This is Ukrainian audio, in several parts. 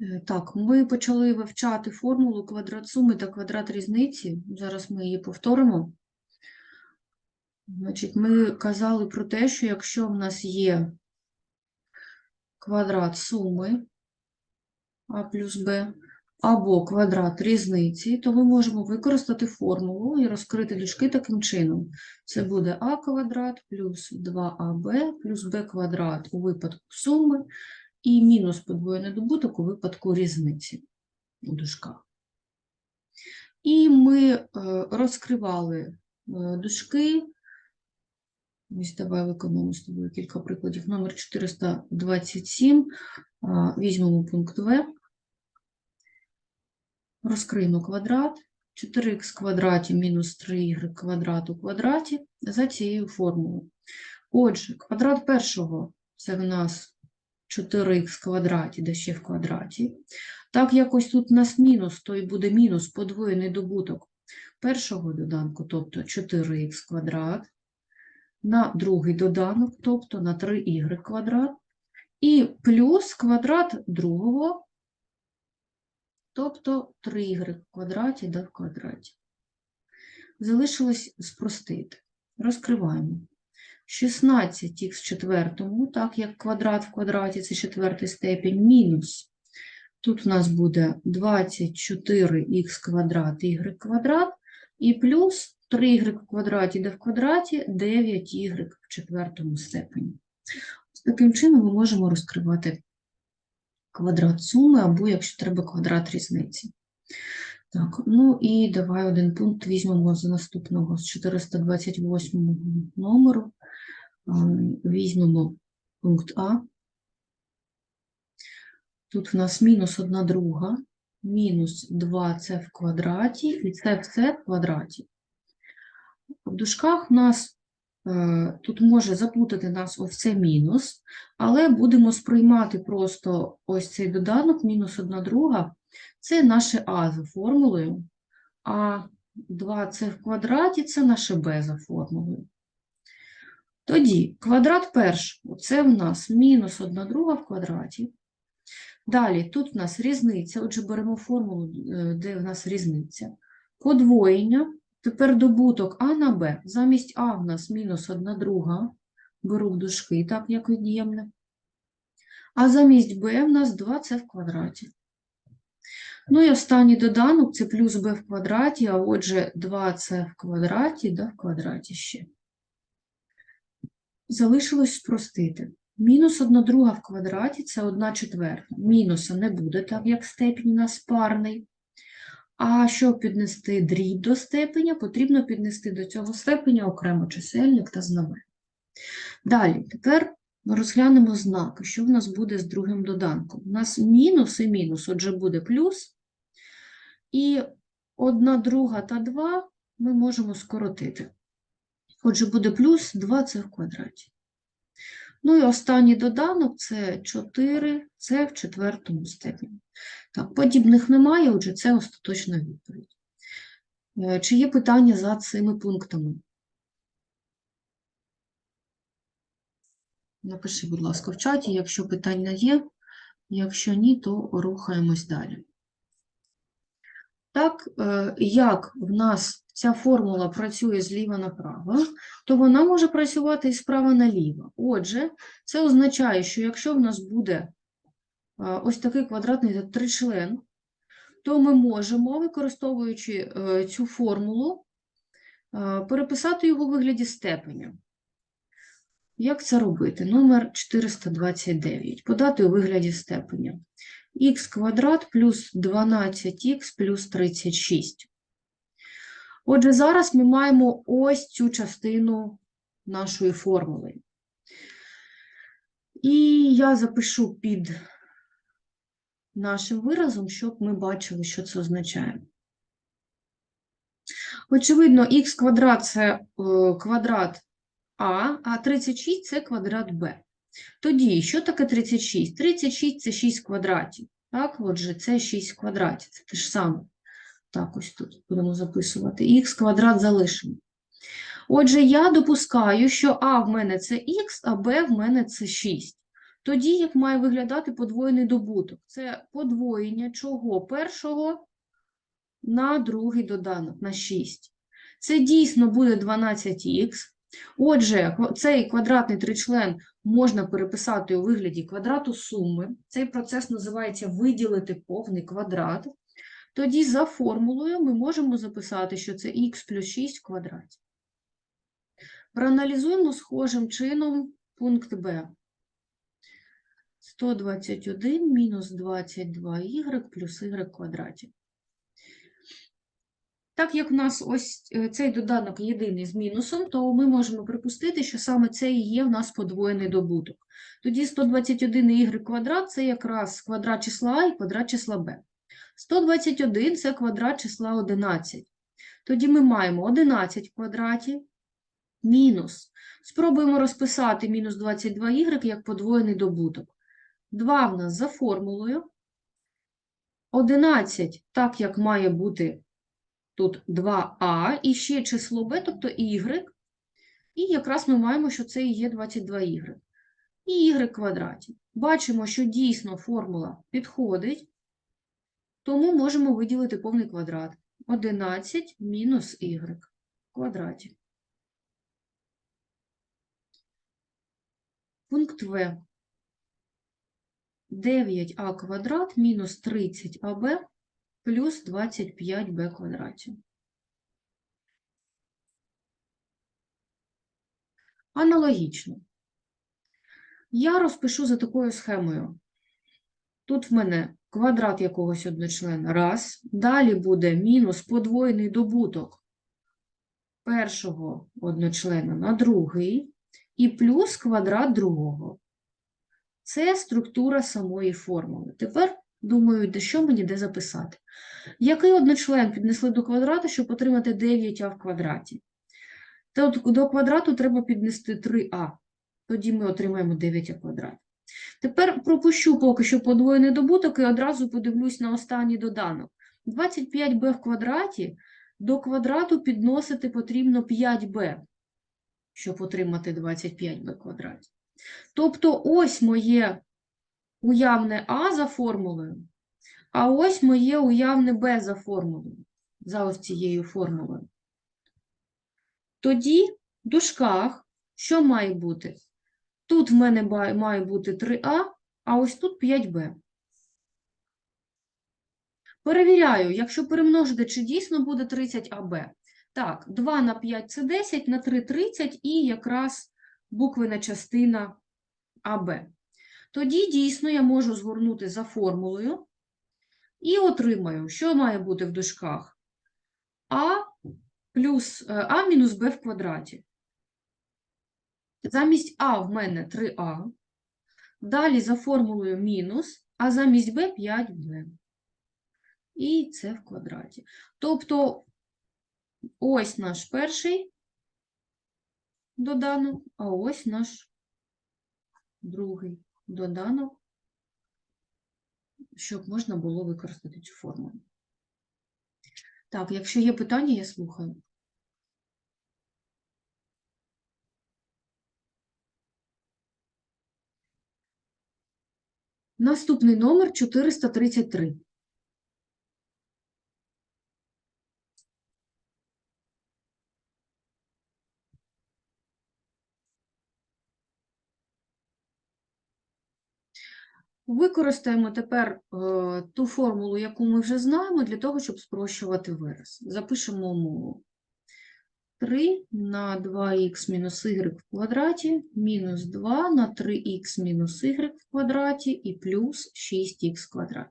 Е, Так, ми почали вивчати формулу квадрат суми та квадрат різниці. Зараз ми її повторимо. Значить, ми казали про те, що якщо в нас є квадрат суми а плюс b або квадрат різниці, то ми можемо використати формулу і розкрити дужки таким чином. Це буде а квадрат плюс 2аб плюс b квадрат у випадку суми і мінус подвоєний добуток у випадку різниці у дужках. І ми е, розкривали е, дужки. Ось давай виконаємо з тобою кілька прикладів. Номер 427. а, Візьмемо пункт В. Розкриємо квадрат. 4х квадраті мінус 3y квадрат у квадраті за цією формулою. Отже, квадрат першого це в нас 4х квадраті, де ще в квадраті. Так як ось тут у нас мінус, то і буде мінус подвоєний добуток першого доданку, тобто 4х квадрат, на другий доданок, тобто на 3y квадрат, і плюс квадрат другого, тобто 3y в квадраті да в квадраті. Залишилось спростити. Розкриваємо. 16х в четвертому, так як квадрат в квадраті це четвертий степінь, мінус. Тут у нас буде 24х квадрат y квадрат і плюс 3y в квадраті де в квадраті 9y в четвертому степені. Таким чином ми можемо розкривати квадрат суми або, якщо треба, квадрат різниці. Так, ну і давай один пункт візьмемо з наступного, з 428 номеру. Візьмемо пункт А. Тут в нас мінус 1 друга, мінус 2c в квадраті і це все в квадраті. В дужках в нас е, тут може заплутати нас ось це мінус, але будемо сприймати просто ось цей доданок, мінус 1 друга, це наше А за формулою, а 2c в квадраті це наше Б за формулою. Тоді квадрат першого це в нас мінус 1 друга в квадраті. Далі тут в нас різниця, отже, беремо формулу, е, де в нас різниця. Подвоєння, тепер добуток А на Б. Замість А в нас мінус 1 друга, беру в дужки, так як від'ємне. А замість Б в нас 2С в квадраті. Ну і останній доданок це плюс b в квадраті, а отже 2c в квадраті, да, в квадраті ще. Залишилось спростити. Мінус 1 друга в квадраті – це 1 четверта. Мінуса не буде, так як степінь у нас парний. А щоб піднести дріб до степеня, потрібно піднести до цього степеня окремо чисельник та знаменник. Далі, тепер ми розглянемо знаки, що в нас буде з другим доданком. У нас мінус і мінус, отже, буде плюс. І 1 друга та 2 ми можемо скоротити. Отже, буде плюс 2 це в квадраті. Ну і останній доданок це 4, це в четвертому степені. Так, подібних немає, отже, це остаточна відповідь. Е, Чи є питання за цими пунктами? Напиши, будь ласка, в чаті, якщо питання є. Якщо ні, то рухаємось далі. Так, е, як в нас ця формула працює зліва направо, то вона може працювати і справа наліво. Отже, це означає, що якщо в нас буде е, ось такий квадратний тричлен, то ми можемо, використовуючи е, цю формулу, е, переписати його у вигляді степеня. Як це робити? Номер 429. Подати у вигляді степеня. х квадрат плюс 12х плюс 36. Отже, зараз ми маємо ось цю частину нашої формули. І я запишу під нашим виразом, щоб ми бачили, що це означає. Очевидно, х квадрат це е, квадрат А, а 36 це квадрат Б. Тоді, що таке 36? 36 це 6 квадратів. Так, отже, це 6 квадратів, це те ж саме. Так, ось тут будемо записувати. Х квадрат залишимо. Отже, я допускаю, що А в мене це х, а Б в мене це 6. Тоді як має виглядати подвоєний добуток? Це подвоєння чого? Першого на другий доданок, на 6. Це дійсно буде 12х. Отже, цей квадратний тричлен можна переписати у вигляді квадрату суми. Цей процес називається виділити повний квадрат. Тоді за формулою ми можемо записати, що це х плюс 6 в квадраті. Проаналізуємо схожим чином пункт Б. 121 мінус 22y плюс y квадраті. Так як в нас ось е, цей доданок єдиний з мінусом, то ми можемо припустити, що саме це і є в нас подвоєний добуток. Тоді 121y квадрат – це якраз квадрат числа А і квадрат числа b. 121 – це квадрат числа 11. Тоді ми маємо 11 в квадраті мінус. Спробуємо розписати мінус 22y як подвоєний добуток. 2 в нас за формулою. 11, так як має бути тут 2а, і ще число b, тобто y. І якраз ми маємо, що це і є 22y. І y квадраті. Бачимо, що дійсно формула підходить, тому можемо виділити повний квадрат. 11 мінус y в квадраті. Пункт В. 9а квадрат мінус 30аб плюс 25b квадраті. Аналогічно. Я розпишу за такою схемою. Тут в мене квадрат якогось одночлена – раз. Далі буде мінус подвоєний добуток першого одночлена на другий і плюс квадрат другого. Це структура самої формули. Тепер думаю, що мені де записати. Який одночлен піднесли до квадрата, щоб отримати 9а в квадраті? От до квадрату треба піднести 3а. Тоді ми отримаємо 9а квадрат. Тепер пропущу поки що подвоєний добуток і одразу подивлюсь на останній доданок. 25b в квадраті до квадрату підносити потрібно 5b, щоб отримати 25b в квадраті. Тобто ось моє уявне А за формулою, а ось моє уявне Б за формулою, за ось цією формулою. Тоді в дужках що має бути? Тут в мене має бути 3А, а ось тут 5Б. Перевіряю, якщо перемножити, чи дійсно буде 30АБ. Так, 2 на 5 – це 10, на 3 – 30 і якраз буквена частина АБ. Тоді дійсно я можу згорнути за формулою і отримаю, що має бути в дужках? А плюс е, А мінус Б в квадраті. Замість А в мене 3А, далі за формулою мінус, а замість Б 5Б. І це в квадраті. Тобто ось наш перший доданок, а ось наш другий доданок, щоб можна було використати цю формулу. Так, якщо є питання, я слухаю. Наступний номер 433. Використаємо тепер е, ту формулу, яку ми вже знаємо, для того, щоб спрощувати вираз. Запишемо умову. 3 на 2х мінус y в квадраті, мінус 2 на 3х мінус y в квадраті і плюс 6х в квадраті.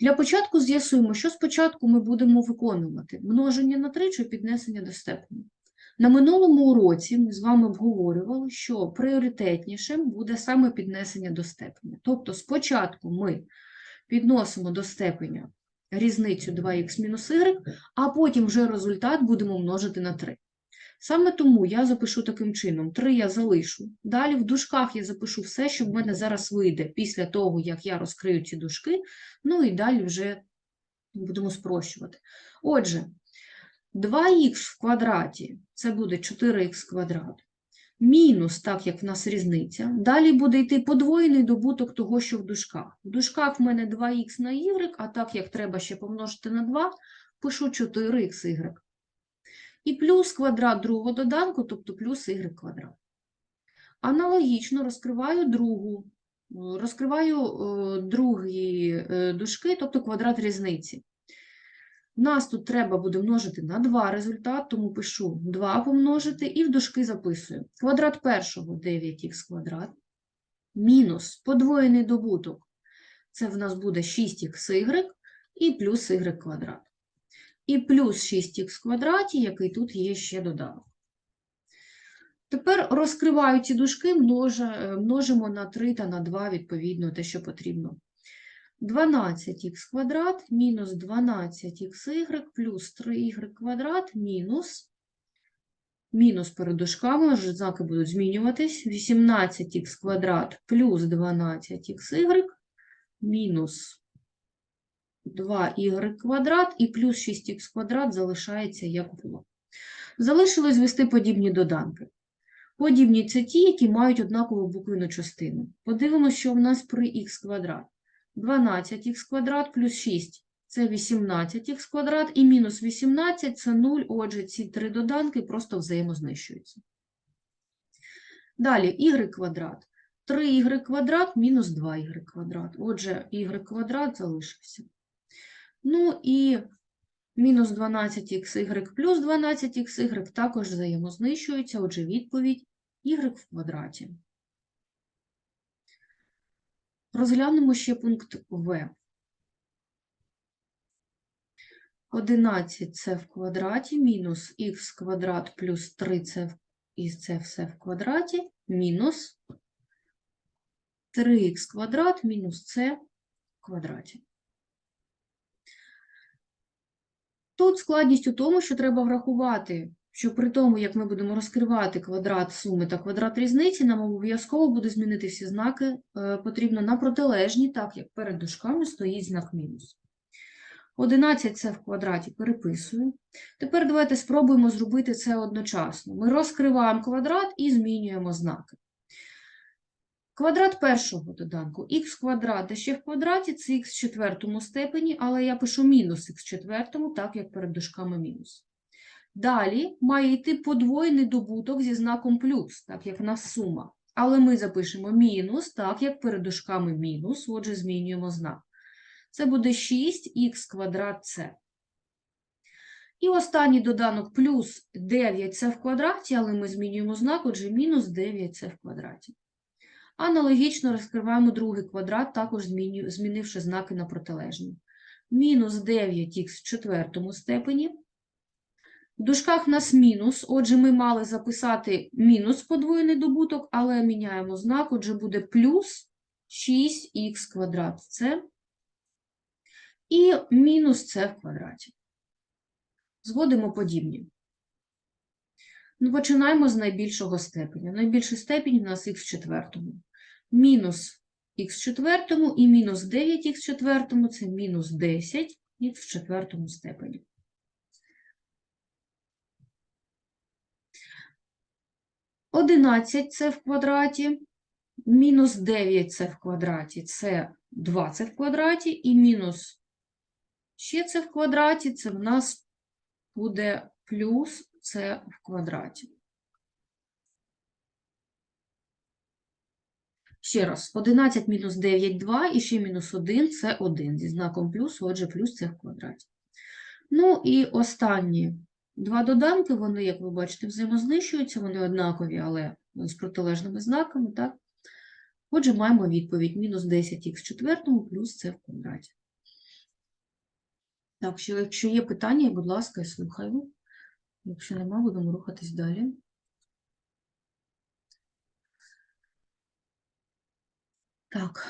Для початку з'ясуємо, що спочатку ми будемо виконувати. Множення на 3 чи піднесення до степені. На минулому уроці ми з вами обговорювали, що пріоритетнішим буде саме піднесення до степеня. Тобто спочатку ми підносимо до степеня різницю 2х мінус y, а потім вже результат будемо множити на 3. Саме тому я запишу таким чином: 3 я залишу. Далі в дужках я запишу все, що в мене зараз вийде після того, як я розкрию ці дужки, ну і далі вже будемо спрощувати. Отже, 2х в квадраті – це буде 4х квадрат. Мінус, так як в нас різниця. Далі буде йти подвоєний добуток того, що в дужках. В дужках в мене 2х на y, а так як треба ще помножити на 2, пишу 4xy. І плюс квадрат другого доданку, тобто плюс y квадрат. Аналогічно розкриваю другу, розкриваю е, другі е, дужки, тобто квадрат різниці. Нас тут треба буде множити на 2 результат, тому пишу 2 помножити і в дужки записую. Квадрат першого 9х квадрат мінус подвоєний добуток. Це в нас буде 6xy і плюс y квадрат. І плюс 6х квадраті, який тут є ще доданок. Тепер розкриваю ці дужки, е, множимо на 3 та на 2, відповідно, те, що потрібно. 12х квадрат мінус 12xy плюс 3y квадрат мінус, мінус перед дужками, знаки будуть змінюватись, 18х квадрат плюс 12xy мінус 2y квадрат і плюс 6х квадрат залишається як було. Залишилось звести подібні доданки. Подібні це ті, які мають однакову буквену частину. Подивимося, що в нас при х квадрат. 12х квадрат плюс 6 – це 18х квадрат, і мінус 18 – це 0, отже, ці три доданки просто взаємознищуються. Далі y квадрат. 3y квадрат мінус 2y квадрат. Отже, y квадрат залишився. Ну і мінус 12xy плюс 12xy також взаємознищуються, отже, відповідь y в квадраті. Розглянемо ще пункт В. 11 це в квадраті мінус х квадрат плюс 3 це і це все в квадраті мінус 3х квадрат мінус це в квадраті. Тут складність у тому, що треба врахувати, що при тому, як ми будемо розкривати квадрат суми та квадрат різниці, нам обов'язково буде змінити всі знаки е, потрібно на протилежні, так як перед дужками стоїть знак мінус. 11 це в квадраті переписую. Тепер давайте спробуємо зробити це одночасно. Ми розкриваємо квадрат і змінюємо знаки. Квадрат першого доданку х квадрат, де ще в квадраті це х в четвертому степені, але я пишу мінус х в четвертому, так як перед дужками мінус. Далі має йти подвоєний добуток зі знаком плюс, так як в нас сума. Але ми запишемо мінус, так як перед дужками мінус, отже, змінюємо знак. Це буде 6х квадрат це. І останній доданок плюс 9 це в квадраті, але ми змінюємо знак, отже, мінус 9 це в квадраті. Аналогічно розкриваємо другий квадрат, також змінивши знаки на протилежні. Мінус 9х в четвертому степені. В дужках в нас мінус, отже, ми мали записати мінус подвоєний добуток, але міняємо знак, отже, буде плюс 6х квадрат це і мінус це в квадраті. Зводимо подібні. Ну, починаємо з найбільшого степеня. Найбільший степінь у нас х в четвертому. Мінус х в четвертому і мінус 9х в четвертому – це мінус 10х в четвертому степені. Одинадцять це в квадраті, мінус 9 це в квадраті, це 20 в квадраті, і мінус ще це в квадраті, це в нас буде плюс це в квадраті. Ще раз, 11 мінус 9 – 2, і ще мінус 1 – це 1, зі знаком плюс, отже, плюс це в квадраті. Ну і останні два доданки, вони, як ви бачите, взаємознищуються, вони однакові, але з протилежними знаками, так? Отже, маємо відповідь мінус 10х в четвертому плюс це в квадраті. Так, що, якщо є питання, будь ласка, я слухаю. Якщо нема, будемо рухатись далі. Так,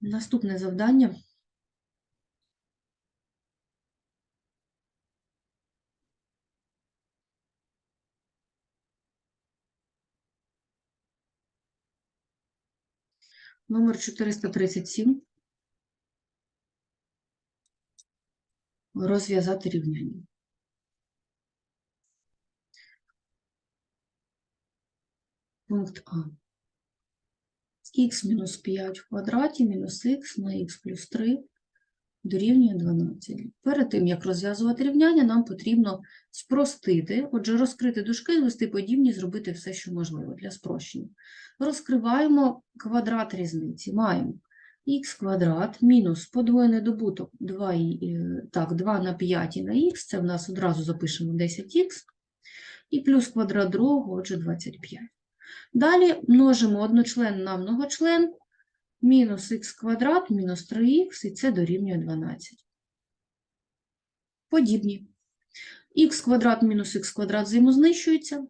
наступне завдання. Номер 437. Розв'язати рівняння. Пункт А. х мінус 5 в квадраті мінус х на х плюс 3 дорівнює 12. Перед тим, як розв'язувати рівняння, нам потрібно спростити, отже, розкрити дужки, звести подібні, зробити все, що можливо для спрощення. Розкриваємо квадрат різниці. Маємо х квадрат мінус подвоєний добуток 2, е, так, 2 на 5 і на х, це в нас одразу запишемо 10х, і плюс квадрат другого, отже, 25. Далі множимо одночлен на многочлен, мінус х квадрат, мінус 3х, і це дорівнює 12. Подібні. х квадрат мінус х квадрат взаємознищуються.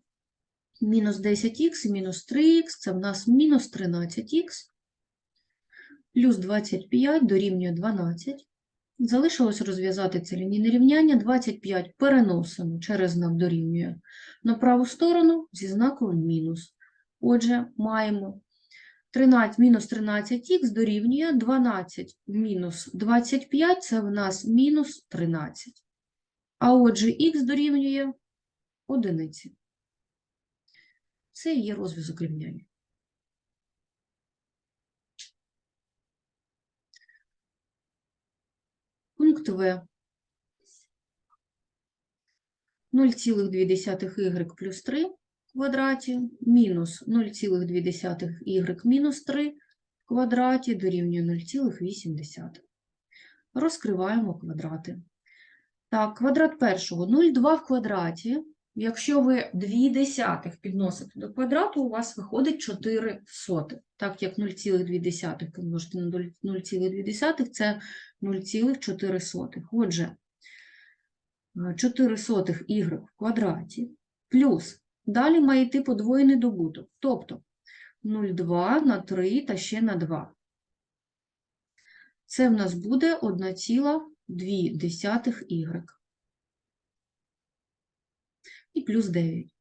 Мінус 10х і мінус 3х, це в нас мінус 13х, плюс 25 дорівнює 12. Залишилось розв'язати це лінійне рівняння. 25 переносимо через знак дорівнює на праву сторону зі знаком мінус. Отже, маємо 13 мінус 13х дорівнює 12 мінус 25, це в нас мінус 13. А отже, х дорівнює одиниці. Це є розв'язок рівняння. Пункт В. 0,2y плюс 3 в квадраті мінус 0,2y мінус 3 в квадраті дорівнює 0,8. Розкриваємо квадрати. Так, квадрат першого 0,2 в квадраті. Якщо ви 2 десятих підносите до квадрату, у вас виходить 4 сотих. Так як 0,2 помножити на 0,2 це 0,4. Отже, 4 сотих y в квадраті плюс далі має йти подвоєний добуток, тобто 0,2 на 3 та ще на 2. Це в нас буде 1,2 y і плюс 9.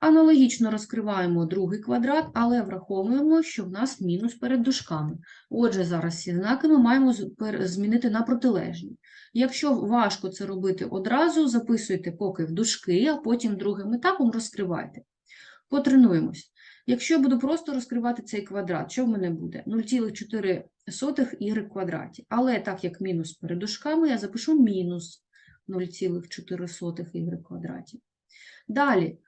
Аналогічно розкриваємо другий квадрат, але враховуємо, що в нас мінус перед дужками. Отже, зараз ці знаки ми маємо змінити на протилежні. Якщо важко це робити одразу, записуйте поки в дужки, а потім другим етапом розкривайте. Потренуємось. Якщо я буду просто розкривати цей квадрат, що в мене буде? 0,4 y квадраті. Але так як мінус перед дужками, я запишу мінус 0,4 y квадраті. Далі.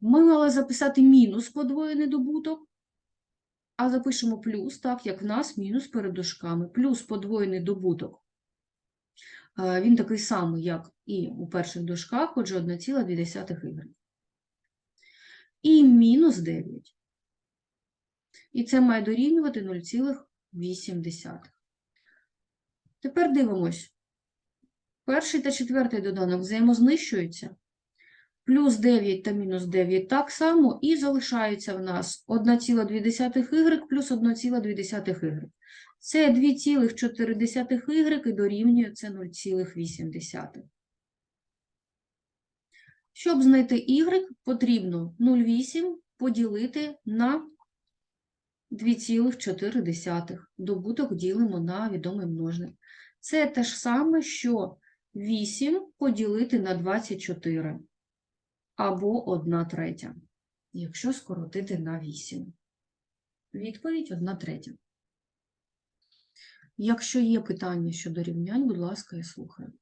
Ми мали записати мінус подвоєний добуток, а запишемо плюс, так як в нас мінус перед дужками. Плюс подвоєний добуток. Е, Він такий самий, як і у перших дужках, отже, 1,2 y. І мінус 9. І це має дорівнювати 0,8. Tепер дивимось. Перший та четвертий доданок взаємознищуються. Плюс 9 та мінус 9 так само, і залишається в нас 1,2 y плюс 1,2 y. Це 2,4 y і дорівнює це 0,8. Щоб знайти y, потрібно 0,8 поділити на 2,4. Добуток ділимо на відомий множник. Це те ж саме, що 8 поділити на 24 або 1 третя, якщо скоротити на 8. Відповідь 1 третя. Якщо є питання щодо рівнянь, будь ласка, я слухаю.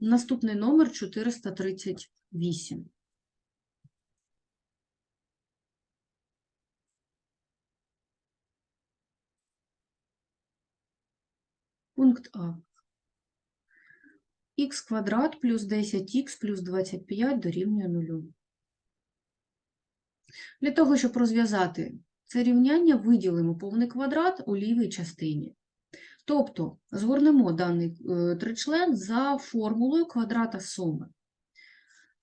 Наступний номер 438. Пункт А. х квадрат плюс 10х плюс 25 дорівнює 0. Для того, щоб розв'язати це рівняння, виділимо повний квадрат у лівій частині. Тобто згорнемо даний е, тричлен за формулою квадрата суми.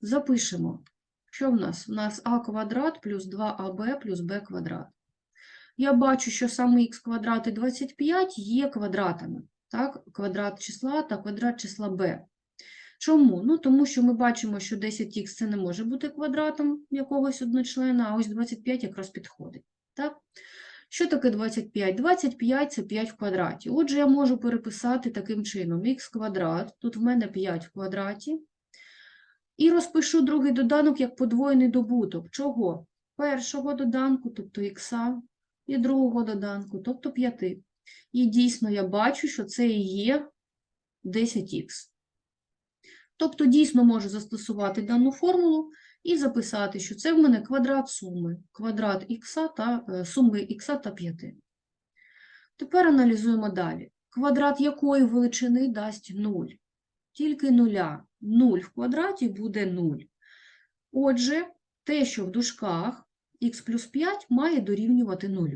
Запишемо, що в нас? У нас а квадрат плюс 2аб плюс б квадрат. Я бачу, що саме х квадрат і 25 є квадратами. Так? Квадрат числа та квадрат числа b. Чому? Ну, тому що ми бачимо, що 10х це не може бути квадратом якогось одночлена, а ось 25 якраз підходить. Так? Що таке 25? 25 – це 5 в квадраті. Отже, я можу переписати таким чином х квадрат, тут в мене 5 в квадраті, і розпишу другий доданок як подвоєний добуток. Чого? Першого доданку, тобто х, і другого доданку, тобто 5. І дійсно я бачу, що це і є 10х. Тобто дійсно можу застосувати дану формулу і записати, що це в мене квадрат суми, квадрат х та е, суми х та 5. Тепер аналізуємо далі. Квадрат якої величини дасть 0? Тільки нуля. 0 в квадраті буде 0. Отже, те, що в дужках х плюс 5 має дорівнювати 0.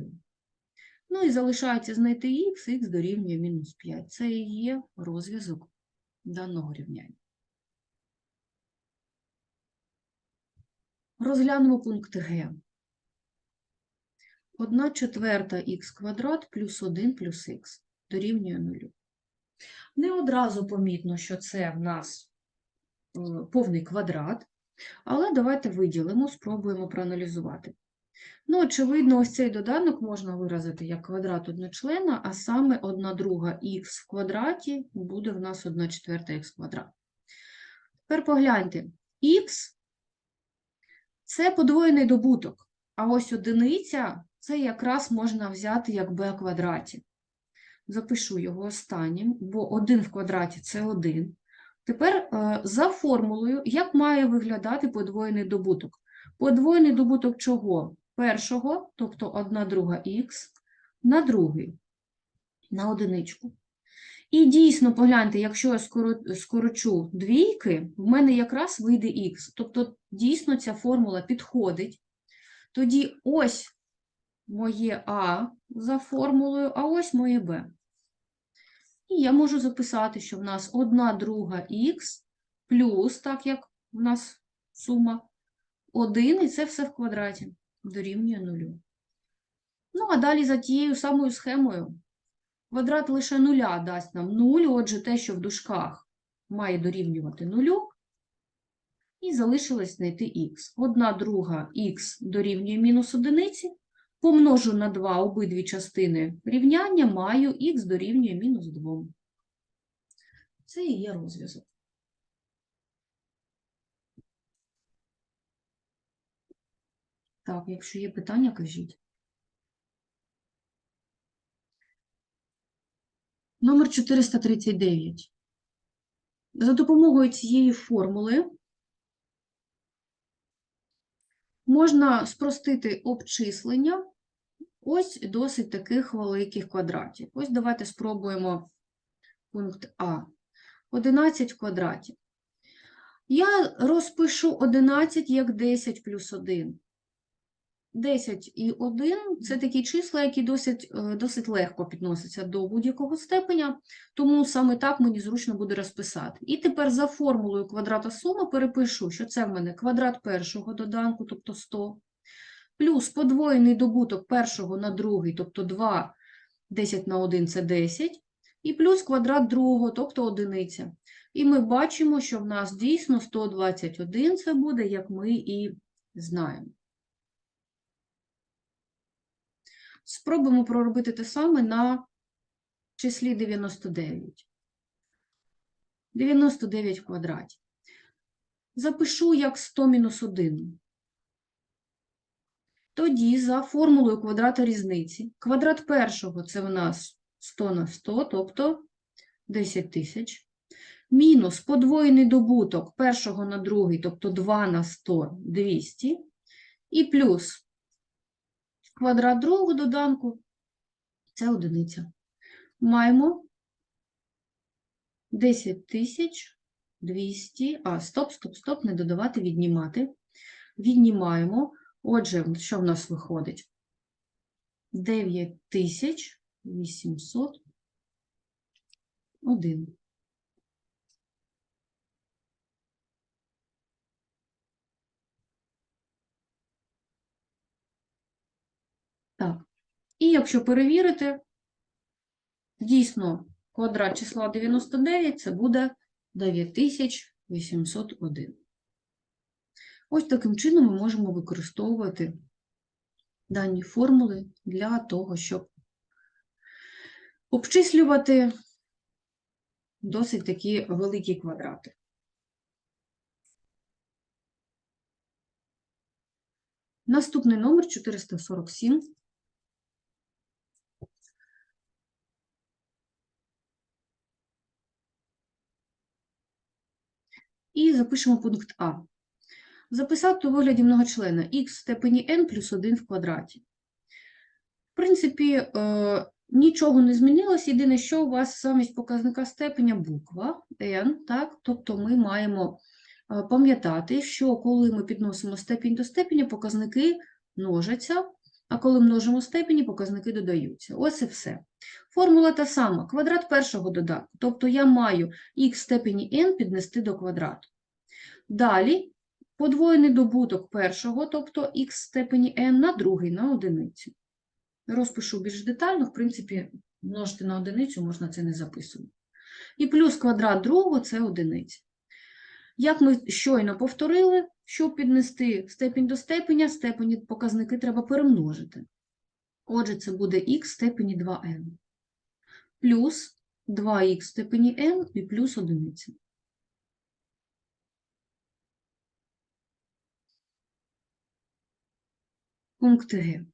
Ну і залишається знайти х, х дорівнює мінус 5. Це і є розв'язок даного рівняння. Розглянемо пункт Г. 1 четверта х квадрат плюс 1 плюс х дорівнює 0. Не одразу помітно, що це в нас е, повний квадрат, але давайте виділимо, спробуємо проаналізувати. Ну, очевидно, ось цей доданок можна виразити як квадрат одночлена, а саме 1 друга х в квадраті буде в нас 1 четверта х квадрат. Тепер погляньте, х це подвоєний добуток, а ось одиниця це якраз можна взяти як b квадраті. Запишу його останнім, бо 1 в квадраті це 1. Тепер е, за формулою, як має виглядати подвоєний добуток? Подвоєний добуток чого? Першого, тобто 1 друга х, на другий, на одиничку. І дійсно, погляньте, якщо я скорочу двійки, в мене якраз вийде х. Тобто, дійсно, ця формула підходить. Тоді ось моє А за формулою, а ось моє Б. І я можу записати, що в нас 1 друга х плюс, так як в нас сума 1, і це все в квадраті дорівнює 0. Ну, а далі за тією самою схемою. Квадрат лише нуля дасть нам 0, отже, те, що в дужках має дорівнювати 0, і залишилось знайти х. Одна друга х дорівнює мінус одиниці, помножу на 2 обидві частини рівняння, маю х дорівнює мінус 2. Це і є розв'язок. Так, якщо є питання, кажіть. Номер 439. За допомогою цієї формули можна спростити обчислення ось досить таких великих квадратів. Ось давайте спробуємо пункт А. 11 в квадраті. Я розпишу 11 як 10 плюс 1. 10 і 1 – це такі числа, які досить, е, досить легко підносяться до будь-якого степеня, тому саме так мені зручно буде розписати. І тепер за формулою квадрата суми перепишу, що це в мене квадрат першого доданку, тобто 100, плюс подвоєний добуток першого на другий, тобто 2, 10 на 1 – це 10, і плюс квадрат другого, тобто одиниця. І ми бачимо, що в нас дійсно 121 це буде, як ми і знаємо. Спробуємо проробити те саме на числі 99. 99 в квадраті. Запишу як 100 мінус 1. Тоді за формулою квадрата різниці. Квадрат першого – це в нас 100 на 100, тобто 10 тисяч. Мінус подвоєний добуток першого на другий, тобто 2 на 100 – 200. І плюс квадрат другого доданку – це одиниця. Маємо 10 тисяч 200, а, стоп, стоп, стоп, не додавати, віднімати. Віднімаємо. Отже, що в нас виходить? 9801. Так. І якщо перевірити, дійсно, квадрат числа 99 це буде 9801. Ось таким чином ми можемо використовувати дані формули для того, щоб обчислювати досить такі великі квадрати. Наступний номер 447. І запишемо пункт А. Записати у вигляді многочлена х в степені n плюс 1 в квадраті. В принципі, е, нічого не змінилось. Єдине, що у вас замість показника степеня буква n, так? тобто ми маємо е, пам'ятати, що коли ми підносимо степінь до степеня, показники множаться, а коли множимо степені, показники додаються. Ось і все. Формула та сама. Квадрат першого додатку. Тобто я маю х степені n піднести до квадрату. Далі подвоєний добуток першого, тобто х степені n, на другий, на одиницю. Розпишу більш детально, в принципі, множити на одиницю, можна це не записувати. І плюс квадрат другого – це одиниця. Як ми щойно повторили, щоб піднести степінь до степеня, степені показники треба перемножити. Отже, це буде х в степені 2n. Плюс 2х в степені n і плюс одиниця. Пункт Г.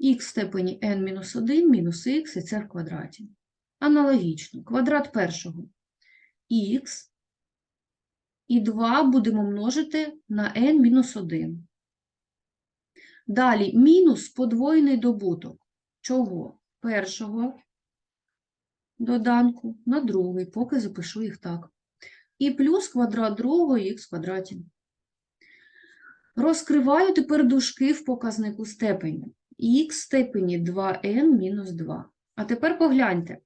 х в степені n мінус 1 мінус х і це в квадраті. Аналогічно, квадрат першого х і 2 будемо множити на n мінус 1. Далі мінус подвоєний добуток. Чого? Першого доданку на другий, поки запишу їх так. І плюс квадрат другого х квадраті. Розкриваю тепер дужки в показнику степені. х в степені 2n мінус 2. А тепер погляньте.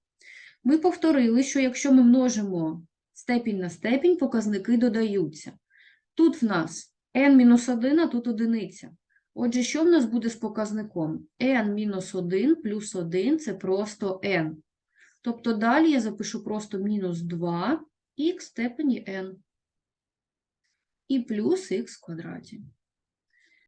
Ми повторили, що якщо ми множимо степінь на степінь, показники додаються. Тут в нас n-1, а тут одиниця. Отже, що в нас буде з показником? n-1 плюс 1 – це просто n. Тобто далі я запишу просто мінус 2 х в степені n і плюс х квадраті.